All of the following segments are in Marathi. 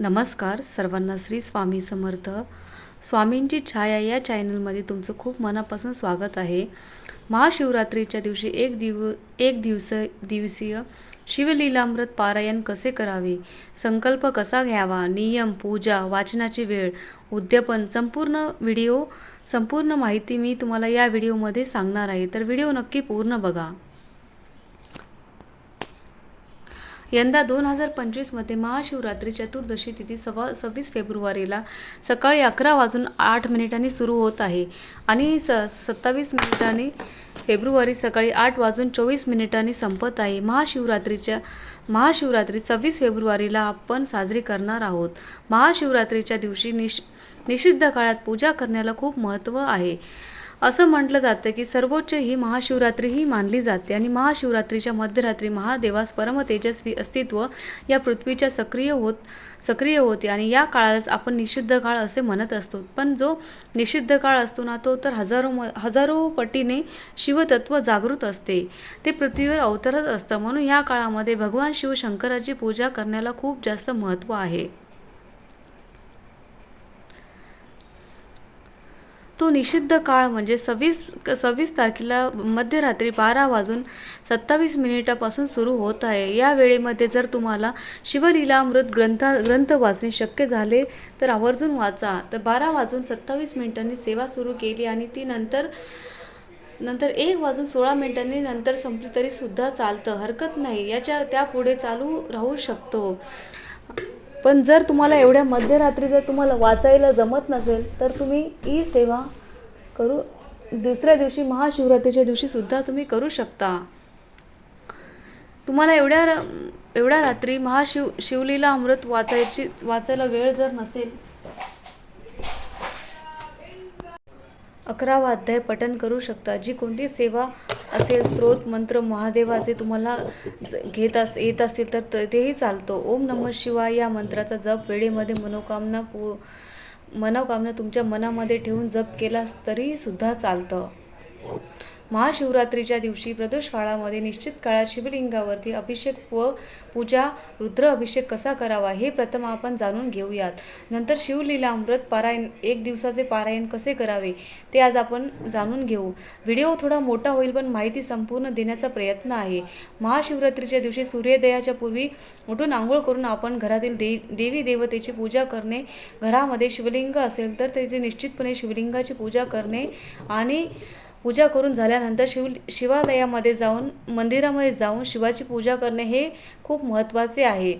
नमस्कार सर्वांना श्री स्वामी समर्थ. स्वामींची छाया या चॅनलमध्ये तुमचं खूप मनापासून स्वागत आहे. महाशिवरात्रीच्या दिवशी एक दिव एक दिवस दिवसीय शिवलीलामृत पारायण कसे करावे? संकल्प कसा घ्यावा? नियम पूजा वाचनाची वेळ उद्यापन संपूर्ण व्हिडिओ संपूर्ण माहिती मी तुम्हाला या व्हिडिओमध्ये सांगणार आहे. तर व्हिडिओ नक्की पूर्ण बघा. यंदा दोन हजार पंचवीसमध्ये महाशिवरात्री चतुर्दशी तिथी सव्वा सव्वीस फेब्रुवारीला सकाळी अकरा वाजून आठ मिनिटांनी सुरू होत आहे आणि स सत्तावीस मिनिटांनी फेब्रुवारी सकाळी आठ वाजून चोवीस मिनिटांनी संपत आहे. महाशिवरात्रीच्या महाशिवरात्री सव्वीस फेब्रुवारीला आपण साजरी करणार आहोत. महाशिवरात्रीच्या दिवशी निश निषिद्ध काळात पूजा करण्याला खूप महत्त्व आहे. असं म्हटलं जातं की सर्वोच्च ही महाशिवरात्री ही मानली जाते आणि महाशिवरात्रीच्या मध्यरात्री महादेवास परमतेजस्वी अस्तित्व या पृथ्वीच्या सक्रिय होत सक्रिय होते आणि या काळालाच आपण निषिद्ध काळ असे म्हणत असतो. पण जो निषिद्ध काळ असतो ना तो तर हजारो म हजारो पटीने शिवतत्व जागृत असते. ते पृथ्वीवर अवतरत असतं. म्हणून या काळामध्ये भगवान शिवशंकराची पूजा करण्याला खूप जास्त महत्त्व आहे. तो निषिद्ध काळ म्हणजे सव्वीस सव्वीस तारखेला मध्यरात्री बारा वाजून सत्तावीस मिनिटापासून सुरू होत आहे. या वेळेमध्ये जर तुम्हाला शिवलीलामृत ग्रंथा ग्रंथ वाचणे शक्य झाले तर आवर्जून वाचा. तर बारा वाजून सत्तावीस मिनिटांनी सेवा सुरू केली आणि ती नंतर नंतर एक वाजून सोळा मिनिटांनी नंतर संपली तरीसुद्धा चालतं. हरकत नाही. याच्या त्यापुढे चालू राहू शकतो. पण जर तुम्हाला एवढ्या मध्यरात्री जर तुम्हाला वाचायला जमत नसेल तर तुम्ही ही सेवा करू दुसऱ्या दिवशी महाशिवरात्रीच्या दिवशी सुद्धा तुम्ही करू शकता. तुम्हाला एवढ्या एवढ्या रात्री महाशिव शिवलीला अमृत वाचायची वाचायला वेळ जर नसेल अकरावा अध्याय पठन करू शकता. जी कोणती सेवा असेल स्त्रोत मंत्र महादेवाचे तुम्हाला ज- घेत अस येत असतील तर त- तेही चालतो. ओम नमः शिवाय या मंत्राचा जप वेळेमध्ये मनोकामना पू मनोकामना तुमच्या मनामध्ये ठेवून जप केलास तरी सुद्धा चालतं. महाशिवरात्रीच्या दिवशी प्रदोष काळामध्ये निश्चित काळात शिवलिंगावरती अभिषेक व पूजा रुद्र अभिषेक कसा करावा हे प्रथम आपण जाणून घेऊयात. नंतर शिवलीला अमृत पारायण एक दिवसाचे पारायण कसे करावे ते आज आपण जाणून घेऊ. व्हिडिओ थोडा मोठा होईल पण माहिती संपूर्ण देण्याचा प्रयत्न आहे. महाशिवरात्रीच्या दिवशी सूर्योदयाच्या पूर्वी उठून आंघोळ करून आपण घरातील दे देवी देवतेची पूजा करणे घरामध्ये शिवलिंग असेल तर त्याची निश्चितपणे शिवलिंगाची पूजा करणे आणि पूजा करून झाल्यानंतर शिव शिवालयामध्ये जाऊन मंदिरामध्ये जाऊन शिवाची पूजा करणे हे खूप महत्त्वाचे आहे.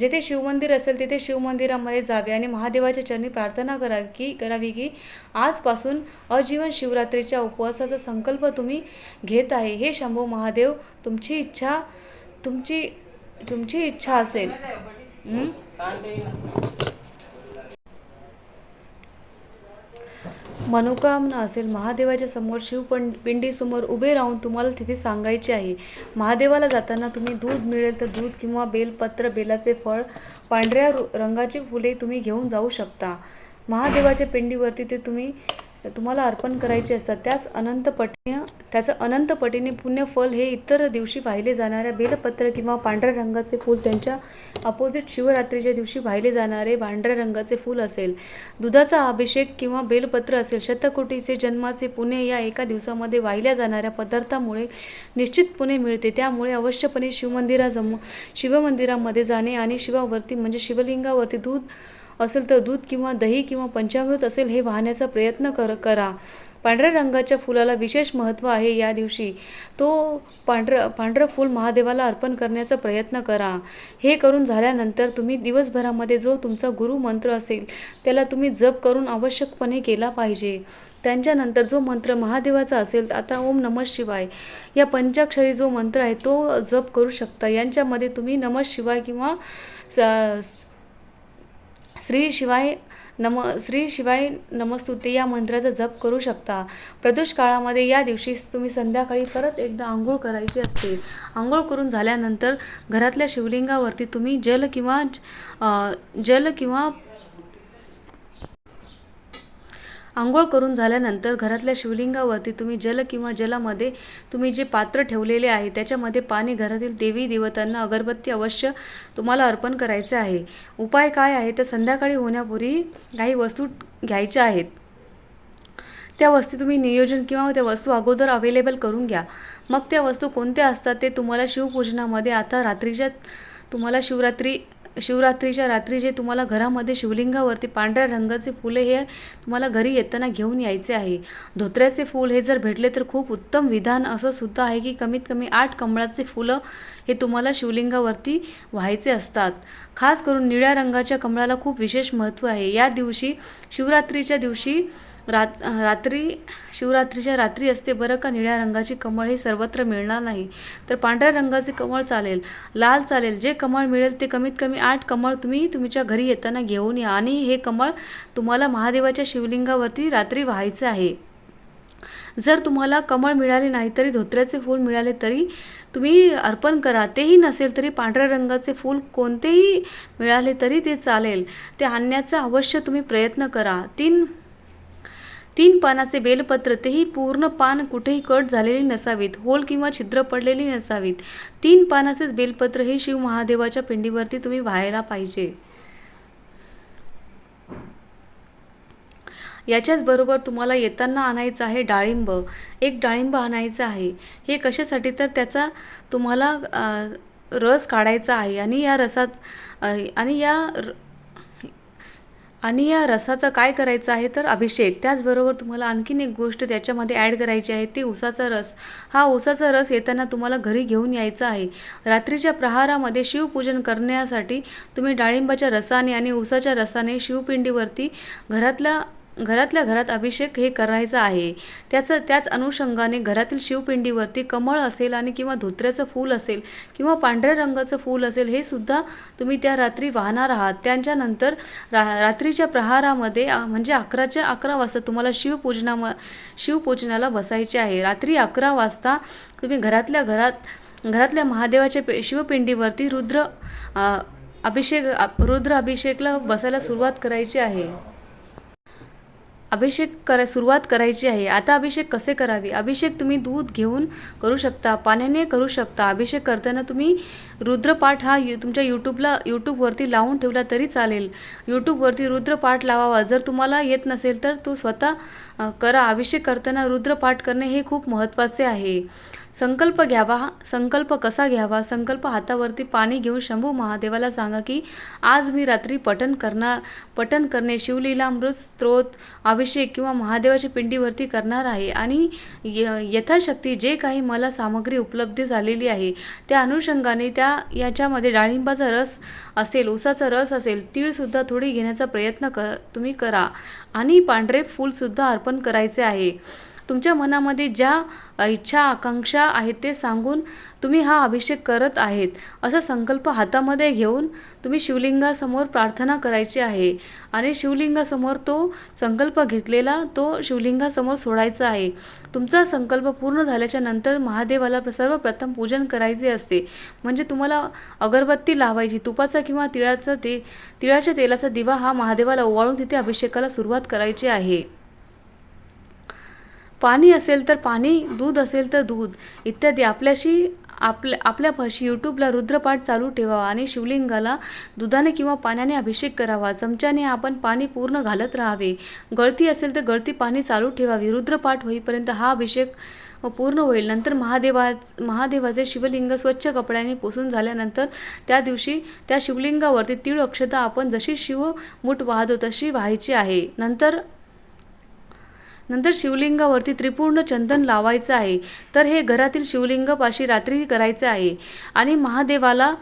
जेथे शिवमंदिर असेल तिथे शिवमंदिरामध्ये जावे आणि महादेवाच्या चरणी प्रार्थना करावी की करावी की आजपासून अजीवन शिवरात्रीच्या उपवासाचा संकल्प तुम्ही घेत आहे. हे शंभू महादेव तुमची इच्छा तुमची तुमची इच्छा असेल. मनोकामना असेल महादेवाच्या समोर शिवपं पिंडीसमोर उभे राहून तुम्हाला तिथे सांगायचे आहे. महादेवाला जाताना तुम्ही दूध मिळेल तर दूध किंवा बेलपत्र बेलाचे फळ पांढऱ्या रु- रंगाची फुले तुम्ही घेऊन जाऊ शकता. महादेवाच्या पिंडीवरती ते तुम्ही तुम्हाला अर्पण करायचे असतात. त्याच अनंतपटीय त्याचं अनंतपटीने पुण्यफल हे इतर दिवशी वाहिले जाणाऱ्या बेलपत्र किंवा पांढऱ्या रंगाचे फूल त्यांच्या अपोजिट शिवरात्रीच्या दिवशी वाहिले जाणारे पांढऱ्या रंगाचे फूल असेल. दुधाचा अभिषेक किंवा बेलपत्र असेल शतकोटीचे जन्माचे पुणे या एका दिवसामध्ये वाहिल्या जाणाऱ्या पदार्थामुळे निश्चित पुणे मिळते. त्यामुळे अवश्यपणे शिवमंदिराजम शिवमंदिरामध्ये जाणे आणि शिवावरती म्हणजे शिवलिंगावरती दूध असेल तर दूध किंवा दही किंवा पंचामृत असेल हे वाहण्याचा प्रयत्न कर करा. पांढऱ्या रंगाच्या फुलाला विशेष महत्त्व आहे या दिवशी. तो पांढरं पांढरं फूल महादेवाला अर्पण करण्याचा प्रयत्न करा. हे करून झाल्यानंतर तुम्ही दिवसभरामध्ये जो तुमचा गुरु मंत्र असेल त्याला तुम्ही जप करून आवश्यकपणे केला पाहिजे. त्यांच्यानंतर जो मंत्र महादेवाचा असेल आता ओम नमः शिवाय. या पंचाक्षरी जो मंत्र आहे तो जप करू शकता. यांच्यामध्ये तुम्ही नमः शिवाय किंवा स- श्री शिवाय नम श्री शिवाय नमस्तुते या मंत्राचा जप करू शकता. प्रदोष काळामध्ये या दिवशी तुम्ही संध्याकाळी परत एकदा आंघोळ करायची असते. आंघोळ करून झाल्यानंतर घरातल्या शिवलिंगावरती तुम्ही जल किंवा जल किंवा आंघोळ करून झाल्यानंतर घरातल्या शिवलिंगावरती तुम्ही जल किंवा जलामध्ये तुम्ही जे पात्र ठेवलेले आहे त्याच्यामध्ये पाणी घरातील देवी देवतांना अगरबत्ती अवश्य तुम्हाला अर्पण करायचे आहे. उपाय काय आहे? तर संध्याकाळी होण्यापूर्वी काही वस्तू घ्यायच्या आहेत. त्या वस्तू तुम्ही नियोजन किंवा त्या वस्तू अगोदर अवेलेबल करून घ्या. मग त्या वस्तू कोणत्या असतात ते तुम्हाला शिवपूजनामध्ये आता रात्रीच्या तुम्हाला शिवरात्री शिवरात्रीच्या रात्री जे तुम्हाला घरामध्ये शिवलिंगावरती पांढऱ्या रंगाचे फुले हे तुम्हाला घरी येताना घेऊन यायचे आहे. धोत्र्याचे फूल हे जर भेटले तर खूप उत्तम विधान असं सुद्धा आहे की कमीत कमी आठ कमळाचे फुलं हे तुम्हाला शिवलिंगावरती व्हायचे असतात. खास करून निळ्या रंगाच्या कमळाला खूप विशेष महत्त्व आहे. या दिवशी शिवरात्रीच्या दिवशी रात रात्री शिवरात्रीच्या रात्री असते बरं का? निळ्या रंगाची कमळ हे सर्वत्र मिळणार नाही. तर पांढऱ्या रंगाचे कमळ चालेल लाल चालेल जे कमळ मिळेल ते कमीत कमी आठ कमळ तुम्ही तुमच्या घरी येताना घेऊन या. आणि हे कमळ तुम्हाला महादेवाच्या शिवलिंगावरती रात्री व्हायचं आहे. जर तुम्हाला कमळ मिळाले नाही तरी धोत्र्याचे फूल मिळाले तरी तुम्ही अर्पण करा. तेही नसेल तरी पांढऱ्या रंगाचे फूल कोणतेही मिळाले तरी ते चालेल. ते आणण्याचा अवश्य तुम्ही प्रयत्न करा. तीन तीन पानाचे बेलपत्र तेही पूर्ण पान कुठेही कट झालेली नसावीत होल किंवा छिद्र पडलेली नसावीत. तीन पानाचेच बेलपत्र हे शिव महादेवाच्या पिंडीवरती तुम्ही व्हायला पाहिजे. याच्याच बरोबर तुम्हाला येताना आणायचं आहे डाळिंब. एक डाळिंब आणायचं आहे. हे कशासाठी? तर त्याचा तुम्हाला रस काढायचा आहे आणि या रसात आणि या र- आणि या रसाचा काय करायचं आहे तर अभिषेक त्याचबरोबर तुम्हाला आणखीन एक गोष्ट त्याच्यामध्ये ॲड करायची आहे ती उसाचा रस. हा उसाचा रस येताना तुम्हाला घरी घेऊन यायचा आहे. रात्रीच्या प्रहारामध्ये शिवपूजन करण्यासाठी तुम्ही डाळिंबाच्या रसाने आणि उसाच्या रसाने शिवपिंडीवरती घरातल्या घरातल्या घरात अभिषेक हे करायचा आहे. त्याचं त्याच अनुषंगाने घरातील शिवपिंडीवरती कमळ असेल आणि किंवा धोत्र्याचं फूल असेल किंवा पांढऱ्या रंगाचं फूल असेल हे सुद्धा तुम्ही त्या रात्री वाहणार आहात. त्यांच्यानंतर रा रात्रीच्या प्रहारामध्ये म्हणजे अकराच्या अकरा वाजता तुम्हाला शिवपूजना शिवपूजनाला बसायचे आहे. रात्री अकरा वाजता तुम्ही घरातल्या घरात घरातल्या महादेवाच्या पे शिवपिंडीवरती रुद्र अभिषेक रुद्र अभिषेकला बसायला सुरुवात करायची आहे. अभिषेक करा सुरुवात करायची आहे. आता अभिषेक कसे करावे? अभिषेक तुम्ही दूध घेऊन करू शकता पाण्याने करू शकता. अभिषेक करताना तुम्ही रुद्रपाठ हा यू तुमच्या यूट्यूबला यूट्यूबवरती लावून ठेवला तरी चालेल. यूट्यूबवरती रुद्रपाठ लावावा. जर तुम्हाला येत नसेल तर तो स्वतः करा. अभिषेक करताना रुद्रपाठ करणे हे खूप महत्त्वाचे आहे. संकल्प घ्यावा संकल्प कसा घ्यावा संकल्प हातावरती पाणी घेऊन शंभू महादेवाला सांगा की आज मी रात्री पठण करणार पठण करणे शिवलीलामृत स्रोत अभिषेक किंवा महादेवाच्या पिंडीवरती करणार आहे आणि य यथाशक्ती जे काही मला सामग्री उपलब्ध झालेली आहे त्या अनुषंगाने त्या याच्यामध्ये डाळिंबाचा रस असेल उसाचा रस असेल तीळसुद्धा थोडी घेण्याचा प्रयत्न क तुम्ही करा. आणि पांढरे फूलसुद्धा अर्पण करायचे आहे. तुमच्या मनामध्ये ज्या इच्छा आकांक्षा आहेत ते सांगून तुम्ही हा अभिषेक करत आहेत असा संकल्प हातामध्ये घेऊन तुम्ही शिवलिंगासमोर प्रार्थना करायची आहे. आणि शिवलिंगासमोर तो संकल्प घेतलेला तो शिवलिंगासमोर सोडायचा आहे. तुमचा संकल्प पूर्ण झाल्याच्यानंतर महादेवाला सर्वप्रथम पूजन करायचे असते. म्हणजे तुम्हाला अगरबत्ती लावायची तुपाचा किंवा तिळाचा ते तिळाच्या तेलाचा दिवा हा महादेवाला ओवाळून तिथे अभिषेकाला सुरुवात करायची आहे. पाणी असेल तर पाणी दूध असेल तर दूध. इत्यादी. आपल्याशी आपल्या आपल्यापाशी यूट्यूबला रुद्रपाठ चालू ठेवावा आणि शिवलिंगाला दुधाने किंवा पाण्याने अभिषेक करावा. चमच्याने आपण पाणी पूर्ण घालत राहावे. गळती असेल तर गळती पाणी चालू ठेवावी. रुद्रपाठ होईपर्यंत हा अभिषेक पूर्ण होईल. नंतर महादेवा महादेवाचे शिवलिंग स्वच्छ कपड्याने पुसून झाल्यानंतर त्या दिवशी त्या शिवलिंगावरती तीळ अक्षता आपण जशी शिवमूठ वाहतो तशी व्हायची आहे. नंतर नंतर शिवलिंगावरती त्रिपूर्ण चंदन लावायचं आहे. तर हे घरातील शिवलिंगापाशी रात्री करायचं आहे. आणि महादेवाला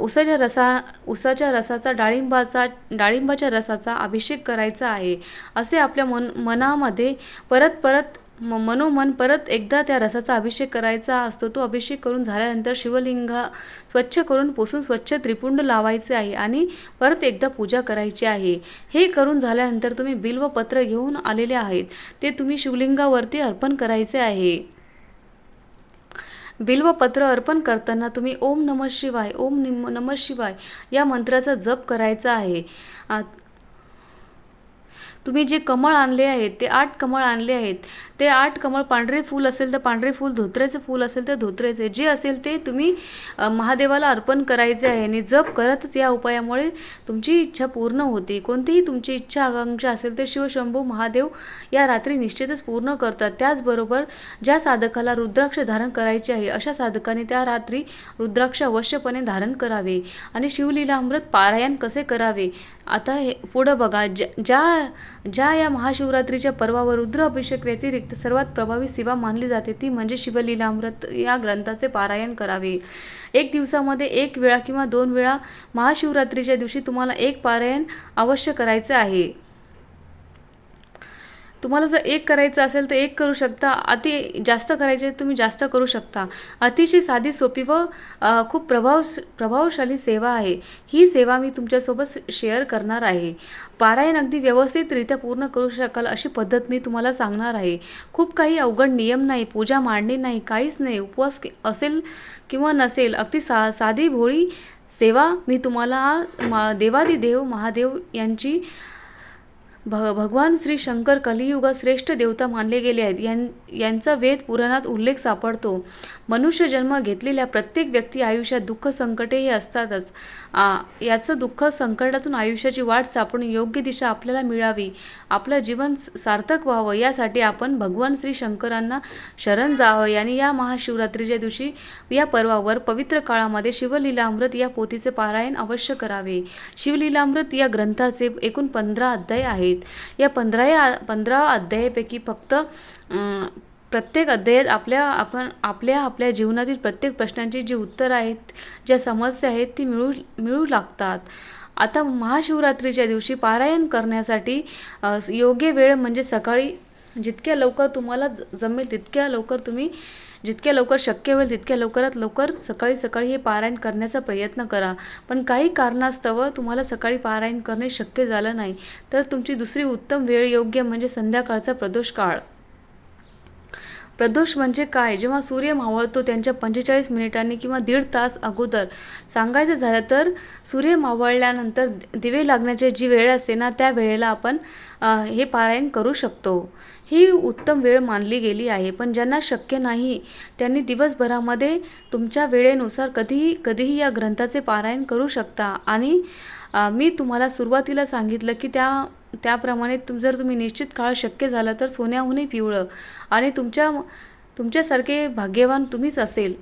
उसाच्या रसा उसाच्या रसाचा डाळिंबाचा डाळिंबाच्या रसाचा अभिषेक करायचा आहे. असे आपल्या मन मनामध्ये परत परत म मनोमन परत एकदा त्या रसाचा अभिषेक करायचा असतो. तो अभिषेक करून झाल्यानंतर शिवलिंग स्वच्छ करून पुसून स्वच्छ त्रिपुंड लावायचे आहे आणि परत एकदा पूजा करायची आहे. हे करून झाल्यानंतर तुम्ही बिल्वपत्र घेऊन आलेले आहेत. ते तुम्ही शिवलिंगावरती अर्पण करायचे आहे. बिल्वपत्र अर्पण करताना तुम्ही ओम नम शिवाय ओम निम नम शिवाय या मंत्राचा जप करायचा आहे. आ- तुम्ही जे कमळ आणले आहेत ते आठ कमळ आणले आहेत. ते आठ कमळ पांढरे फूल असेल तर पांढरे फूल धोत्र्याचे फूल असेल तर धोत्र्याचे. जे असेल ते तुम्ही महादेवाला अर्पण करायचे आहे आणि जप करतच या उपायामुळे तुमची इच्छा पूर्ण होते. कोणतीही तुमची इच्छा आकांक्षा असेल ते शिवशंभू महादेव या रात्री निश्चितच पूर्ण करतात. त्याचबरोबर ज्या साधकाला रुद्राक्ष धारण करायचे आहे अशा साधकाने त्या रात्री रुद्राक्ष अवश्यपणे धारण करावे आणि शिवलीलामृत पारायण कसे करावे? आता हे पुढं बघा. ज्या ज्या ज्या या महाशिवरात्रीच्या पर्वावर रुद्र अभिषेक व्यतिरिक्त सर्वात प्रभावी सेवा मानली जाते ती म्हणजे शिवलीलामृत. या ग्रंथाचे पारायण करावे. एक दिवसामध्ये एक वेळा किंवा दोन वेळा महाशिवरात्रीच्या दिवशी तुम्हाला एक पारायण अवश्य करायचं आहे. तुम्हाला जर एक करायचं असेल तर एक करू शकता. अति जास्त करायचे तुम्ही जास्त करू शकता. अतिशय साधी सोपी व खूप प्रभाव प्रभावशाली सेवा आहे. ही सेवा मी तुमच्यासोबत शेअर करणार आहे. पारायण अगदी व्यवस्थितरित्या पूर्ण करू शकाल अशी पद्धत मी तुम्हाला सांगणार आहे. खूप काही अवघड नियम नाही पूजा मांडणी नाही काहीच नाही उपवास असेल किंवा नसेल अगदी सा साधी भोळी सेवा मी तुम्हाला मा देवादिदेव महादेव यांची भ भगवान श्री शंकर कलियुगात श्रेष्ठ देवता मानले गेले आहेत. यां यांचा वेद पुराणात उल्लेख सापडतो. मनुष्य जन्म घेतलेल्या प्रत्येक व्यक्ती आयुष्यात दुःख संकटे हे असतातच. याचं दुःख संकटातून आयुष्याची वाट सापडून योग्य दिशा आपल्याला मिळावी आपलं जीवन सार्थक व्हावं यासाठी आपण भगवान श्री शंकरांना शरण जावं. आणि या महाशिवरात्रीच्या दिवशी या पर्वावर पवित्र काळामध्ये शिवलीलामृत या पोथीचे पारायण अवश्य करावे. शिवलीलामृत या ग्रंथाचे एकूण पंधरा अध्याय आहेत या पंधरा या पंधरा अध्यायापैकी फक्त प्रत्येक अध्यायात आपल्या आपण आपल्या आपल्या जीवनातील प्रत्येक प्रश्नांची जी उत्तरं आहेत ज्या समस्या आहेत ती मिळू मिळू लागतात. आता महाशिवरात्रीच्या दिवशी पारायण करण्यासाठी योग्य वेळ म्हणजे सकाळी जितक्या लवकर तुम्हाला जमेल तितक्या लवकर तुम्ही जितक्या लवकर शक्य होईल तितक्या लवकरात लवकर सकाळी सकाळी हे पारायण करण्याचा प्रयत्न करा. पण काही कारणास्तव तुम्हाला सकाळी पारायण करणे शक्य झालं नाही. तर तुमची दुसरी उत्तम वेळ योग्य म्हणजे संध्याकाळचा प्रदोष काळ. प्रदोष म्हणजे काय? जेव्हा सूर्य मावळतो त्यांच्या पंचेचाळीस मिनिटांनी किंवा दीड तास अगोदर सांगायचं झालं तर सूर्य मावळल्यानंतर दिवे लागण्याची जी वेळ असते ना त्या वेळेला आपण हे पारायण करू शकतो. ही उत्तम वेळ मानली गेली आहे. पण ज्यांना शक्य नाही त्यांनी दिवसभरामध्ये तुमच्या वेळेनुसार कधीही कधीही या ग्रंथाचे पारायण करू शकता. आणि मी तुम्हाला सुरुवातीला सांगितलं की त्या त्याप्रमाणे तुम जर तुम्ही निश्चित काळ शक्य झालं तर सोन्याहूनही पिवळं. आणि तुमच्या तुमच्यासारखे भाग्यवान तुम्हीच असेल.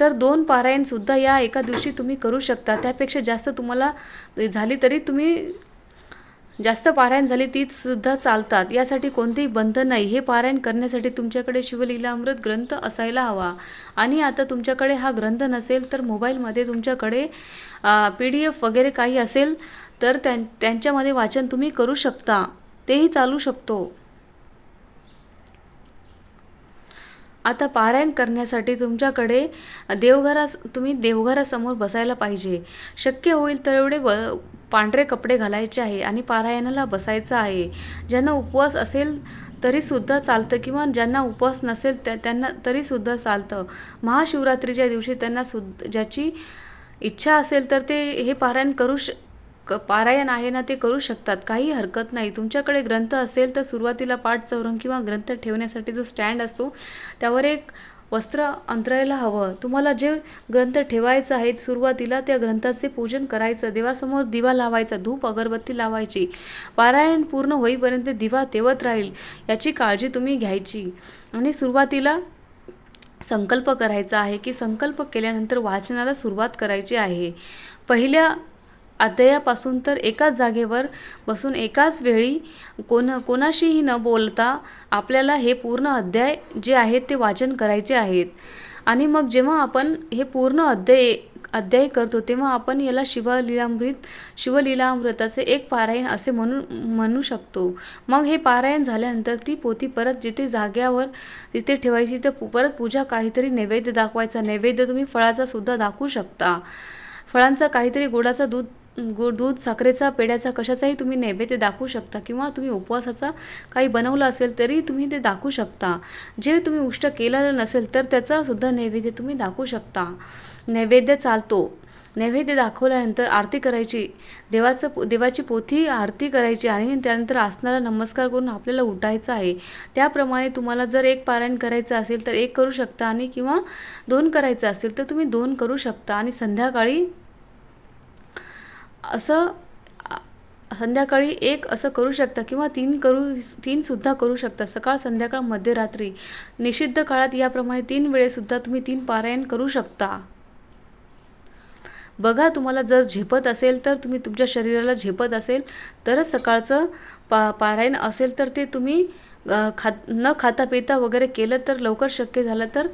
तर दोन पारायणसुद्धा या एका दिवशी तुम्ही करू शकता. त्यापेक्षा जास्त तुम्हाला झाली तरी तुम्ही जास्त पारायण झाली तीसुद्धा चालतात. यासाठी कोणतेही बंधन नाही. हे पारायण करण्यासाठी तुमच्याकडे शिवलीलामृत ग्रंथ असायला हवा. आणि आता तुमच्याकडे हा ग्रंथ नसेल तर मोबाईलमध्ये तुमच्याकडे पी डी एफ वगैरे काही असेल तर त्यां त्यांच्यामध्ये वाचन तुम्ही करू शकता. तेही चालू शकतो. आता पारायण करण्यासाठी तुमच्याकडे देवघरास तुम्ही देवघरासमोर बसायला पाहिजे. शक्य होईल तर एवढे व पांढरे कपडे घालायचे आहे आणि पारायणाला बसायचं आहे. ज्यांना उपवास असेल तरीसुद्धा चालतं किंवा ज्यांना उपवास नसेल त्या त्यांना तरीसुद्धा चालतं. महाशिवरात्रीच्या दिवशी त्यांना सुद्धा ज्याची इच्छा असेल तर ते हे पारायण करू श क पारायण आहे ना ते करू शकतात. काही हरकत नाही. तुमच्याकडे ग्रंथ असेल तर सुरुवातीला पाठ चौरंग किंवा ग्रंथ ठेवण्यासाठी जो स्टँड असतो त्यावर एक वस्त्र अंतरायला हवं. तुम्हाला जे ग्रंथ ठेवायचं आहे सुरुवातीला त्या ग्रंथाचे पूजन करायचं देवासमोर दिवा लावायचा धूप अगरबत्ती लावायची. पारायण पूर्ण होईपर्यंत दिवा तेवत राहील याची काळजी तुम्ही घ्यायची. आणि सुरुवातीला संकल्प करायचा आहे की संकल्प केल्यानंतर वाचनाला सुरुवात करायची आहे. पहिल्या अध्यायापासून तर एकाच जागेवर बसून एकाच वेळी कोण कोणाशीही न बोलता आपल्याला हे पूर्ण अध्याय जे आहेत ते वाचन करायचे आहेत. आणि मग जेव्हा आपण हे पूर्ण अध्याय अध्याय करतो तेव्हा आपण याला शिवलीलामृत शिवलीलामृताचे एक पारायण असे म्हणू म्हणू शकतो. मग हे पारायण झाल्यानंतर ती पोथी परत जिथे जाग्यावर तिथे ठेवायची तर परत पूजा काहीतरी नैवेद्य दाखवायचा. नैवेद्य तुम्ही फळाचा सुद्धा दाखवू शकता. फळांचा काहीतरी गोडाचा दूध गोड दूध साखरेचा पेड्याचा कशाचाही तुम्ही नैवेद्य दाखवू शकता किंवा तुम्ही उपवासाचा काही बनवलं असेल तरी तुम्ही ते दाखवू शकता. जे तुम्ही उष्ट केलेलं नसेल तर त्याचासुद्धा नैवेद्य तुम्ही दाखवू शकता. नैवेद्य चालतो. नैवेद्य दाखवल्यानंतर आरती करायची. देवाचं पो- देवाची पोथी आरती करायची आणि त्यानंतर आसनाला नमस्कार करून आपल्याला उठायचं आहे. त्याप्रमाणे तुम्हाला जर एक पारायण करायचं असेल तर एक करू शकता आणि किंवा दोन करायचं असेल तर तुम्ही दोन करू शकता आणि संध्याकाळी असं संध्याकाळी एक असं करू शकता किंवा तीन करू तीनसुद्धा करू शकता. सकाळ संध्याकाळ मध्यरात्री. निषिद्ध काळात याप्रमाणे तीन वेळेसुद्धा तुम्ही तीन पारायण करू शकता. बघा तुम्हाला जर झेपत असेल तर तुम्ही तुमच्या शरीराला झेपत असेल तरच सकाळचं पा पारायण असेल तर ते तुम्ही अ, खात न खाता पिता वगैरे केलं तर लवकर शक्य झालं तर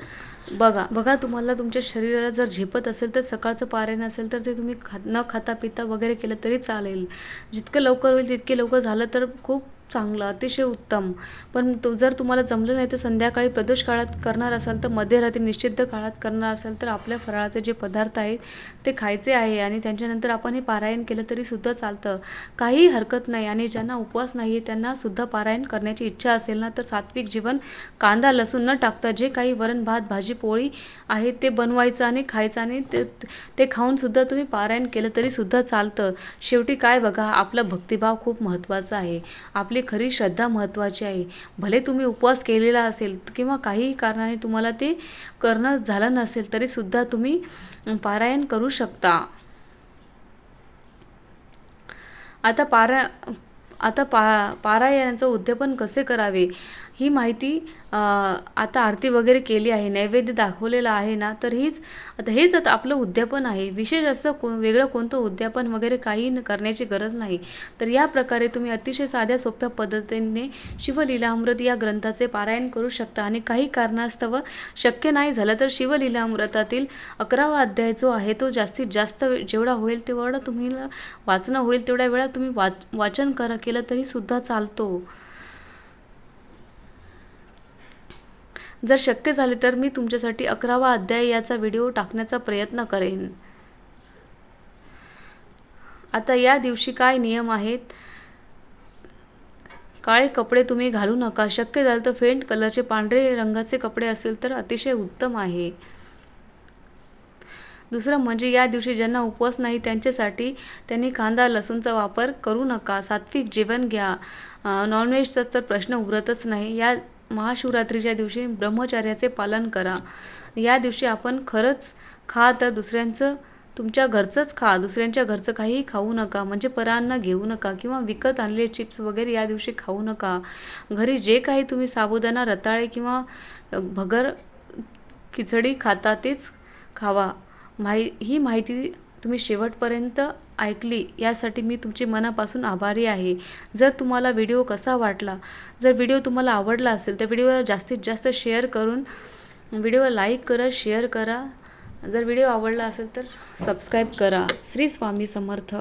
बघा. बघा तुम्हाला तुमच्या शरीराला जर झेपत असेल तर सकाळचं पारायण असेल तर ते तुम्ही खा न खाता पिता वगैरे केलं तरी चालेल. जितकं लवकर होईल तितके लवकर झालं तर खूप चांगलं अतिशय उत्तम. पण तो जर तुम्हाला जमलं नाही तर संध्याकाळी प्रदोष काळात करणार असाल तर मध्यरात्री निषिद्ध काळात करणार असाल तर आपल्या फराळाचे जे पदार्थ आहेत ते खायचे आहे आणि त्यांच्यानंतर आपण हे पारायण केलं तरीसुद्धा चालतं. काही हरकत नाही आणि ज्यांना उपवास नाही आहे त्यांनासुद्धा पारायण करण्याची इच्छा असेल ना तर सात्विक जीवन कांदा लसूण न टाकता जे काही वरण भात भाजी पोळी आहे ते बनवायचं आणि खायचं आणि ते ते खाऊनसुद्धा तुम्ही पारायण केलं तरीसुद्धा चालतं. शेवटी काय बघा आपला भक्तिभाव खूप महत्त्वाचा आहे. आपली खरी श्रद्धा महत्त्वाची आहे. भले तुम्ही उपवास केलेला असेल किंवा काही कारणाने तुम्हाला ते करणं झालं नसेल तरी सुद्धा तुम्ही पारायण करू शकता. आता पारा आता पा पारायणाचं उद्यापन कसे करावे? ही माहिती आता आरती वगैरे केली आहे नैवेद्य दाखवलेलं आहे ना तर हीच आता हेच आता आपलं उद्यापन आहे. विशेष असं को वेगळं कोणतं उद्यापन वगैरे काही न करण्याची गरज नाही. तर या प्रकारे तुम्ही अतिशय साध्या सोप्या पद्धतीने शिवलीलामृत या ग्रंथाचे पारायण करू शकता. आणि काही कारणास्तव शक्य नाही झालं तर शिवलीलामृतातील अकरावा अध्याय जो आहे तो जास्तीत जास्त जेवढा होईल तेवढा तुम्ही वाचणं होईल तेवढ्या वेळा तुम्ही वाच वाचन करा केलं तरी सुद्धा चालतो. जर शक्य झाले तर मी तुमच्यासाठी अकरावा अध्याय याचा व्हिडिओ टाकण्याचा प्रयत्न करेन. आता या दिवशी काय नियम आहेत? काळे कपडे तुम्ही घालू नका. शक्य झालं तर फेंट कलरचे पांढरे रंगाचे कपडे असेल तर अतिशय उत्तम आहे. दुसरं म्हणजे या दिवशी ज्यांना उपवास नाही त्यांच्यासाठी त्यांनी कांदा लसूणचा वापर करू नका. सात्विक जेवण घ्या. नॉनव्हेजचा तर प्रश्न उरतच नाही. या महाशिवरात्रीच्या दिवशी ब्रह्मचर्याचे पालन करा. या दिवशी आपण खरंच खा तर दुसऱ्यांचं तुमच्या घरचंच खा दुसऱ्यांच्या घरचं काहीही खाऊ नका. म्हणजे परान्न घेऊ नका किंवा विकत आणलेले चिप्स वगैरे या दिवशी खाऊ नका. घरी जे काही तुम्ही साबुदाणा रताळे किंवा भगर खिचडी खाता तेच खावा. माहि ही माहिती तुम्ही शेवटपर्यंत ऐकली यासाठी मी तुमची मनापासून आभारी आहे. जर तुम्हाला व्हिडिओ कसा वाटला जर व्हिडिओ तुम्हाला आवडला असेल तर व्हिडिओला जास्तीत जास्त शेअर करून व्हिडिओला लाईक करा शेअर करा. जर व्हिडिओ आवडला असेल तर सबस्क्राईब करा. श्री स्वामी समर्थ.